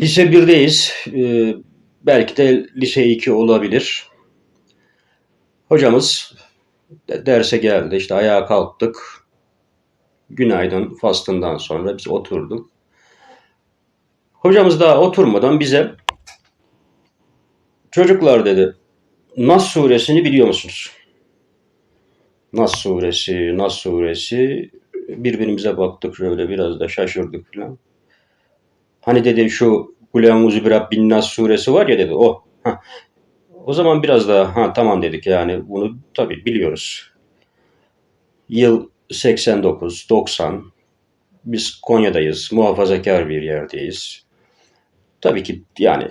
Lise 1'deyiz. Ee, belki de lise 2 olabilir. Hocamız de- derse geldi. İşte ayağa kalktık. Günaydın faslından sonra biz oturduk. Hocamız daha oturmadan bize çocuklar dedi Nas suresini biliyor musunuz? Nas suresi, Nas suresi birbirimize baktık şöyle biraz da şaşırdık falan. Hani dedi şu Kulemuzu bir Rabbin Nas suresi var ya dedi o. Hah. O zaman biraz daha ha tamam dedik yani bunu tabii biliyoruz. Yıl 89, 90. Biz Konya'dayız. Muhafazakar bir yerdeyiz. Tabii ki yani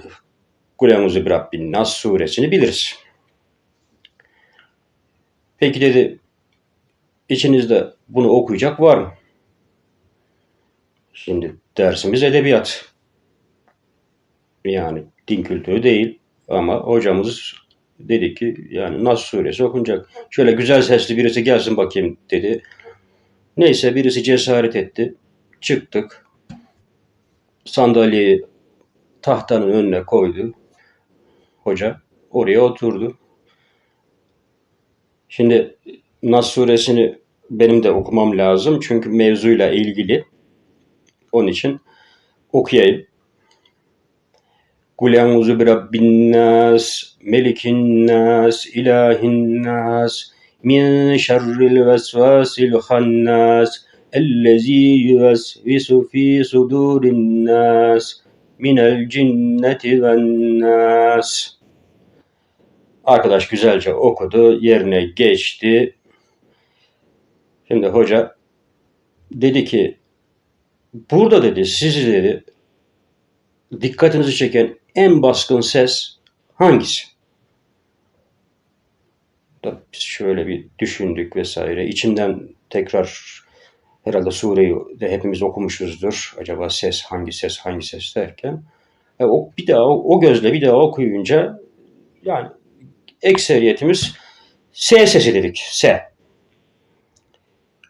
Kulemuzu bir Rabbin Nas suresini biliriz. Peki dedi içinizde bunu okuyacak var mı? Şimdi dersimiz edebiyat. Yani din kültürü değil ama hocamız dedi ki yani Nas suresi okunacak. Şöyle güzel sesli birisi gelsin bakayım dedi. Neyse birisi cesaret etti. Çıktık. Sandalyeyi tahtanın önüne koydu. Hoca oraya oturdu. Şimdi Nas suresini benim de okumam lazım çünkü mevzuyla ilgili. Onun için okuyayım. Kul euzu bi rabbin nas, melikin nas, ilahin nas, min şerril vesvasil hannas, ellezî yüvesvisu fî sudurin nas, minel cinneti ven nas. Arkadaş güzelce okudu, yerine geçti. Şimdi hoca dedi ki, burada dedi, sizi dedi, dikkatinizi çeken en baskın ses hangisi? Da Biz şöyle bir düşündük vesaire. İçimden tekrar herhalde sureyi de hepimiz okumuşuzdur. Acaba ses hangi ses hangi ses derken. E, o, bir daha o, gözle bir daha okuyunca yani ekseriyetimiz S sesi dedik. S.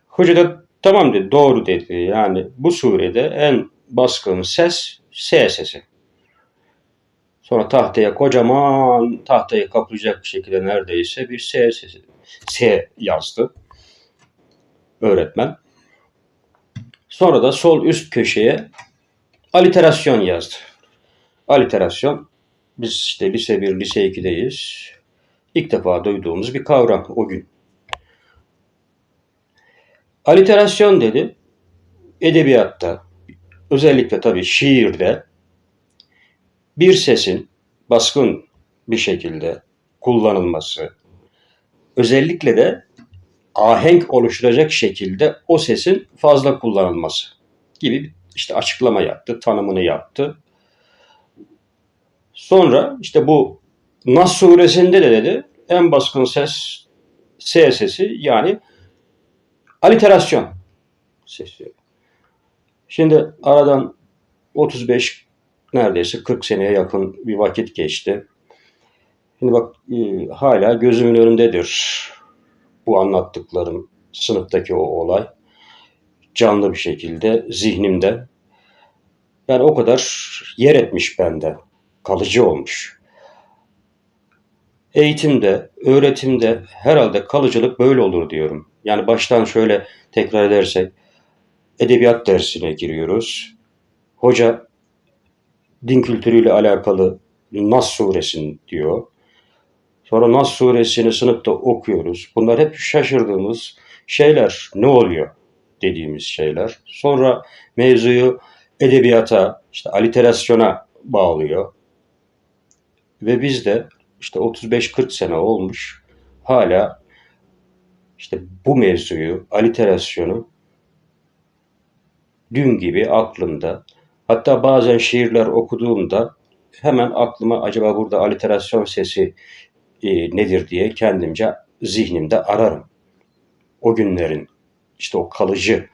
Hoca da tamam dedi doğru dedi. Yani bu surede en baskın ses S sesi. Sonra tahtaya kocaman tahtayı kaplayacak bir şekilde neredeyse bir S sesi. S yazdı öğretmen. Sonra da sol üst köşeye aliterasyon yazdı. Aliterasyon biz işte lise 1, lise 2'deyiz. İlk defa duyduğumuz bir kavram o gün. Aliterasyon dedi edebiyatta özellikle tabii şiirde bir sesin baskın bir şekilde kullanılması, özellikle de ahenk oluşturacak şekilde o sesin fazla kullanılması gibi işte açıklama yaptı, tanımını yaptı. Sonra işte bu Nas suresinde de dedi en baskın ses S sesi yani aliterasyon sesi. Şimdi aradan 35 neredeyse 40 seneye yakın bir vakit geçti. Şimdi bak e, hala gözümün önündedir bu anlattıklarım, sınıftaki o olay. Canlı bir şekilde zihnimde. Yani o kadar yer etmiş bende. Kalıcı olmuş. Eğitimde, öğretimde herhalde kalıcılık böyle olur diyorum. Yani baştan şöyle tekrar edersek edebiyat dersine giriyoruz. Hoca din kültürüyle alakalı Nas suresini diyor. Sonra Nas suresini sınıfta okuyoruz. Bunlar hep şaşırdığımız şeyler. Ne oluyor dediğimiz şeyler. Sonra mevzuyu edebiyata, işte aliterasyona bağlıyor. Ve biz de işte 35-40 sene olmuş hala işte bu mevzuyu, aliterasyonu dün gibi aklımda. Hatta bazen şiirler okuduğumda hemen aklıma acaba burada aliterasyon sesi e, nedir diye kendimce zihnimde ararım. O günlerin işte o kalıcı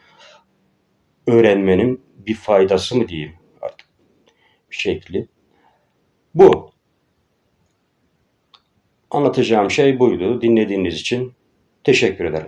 öğrenmenin bir faydası mı diyeyim artık şekli. Bu. Anlatacağım şey buydu. Dinlediğiniz için teşekkür ederim.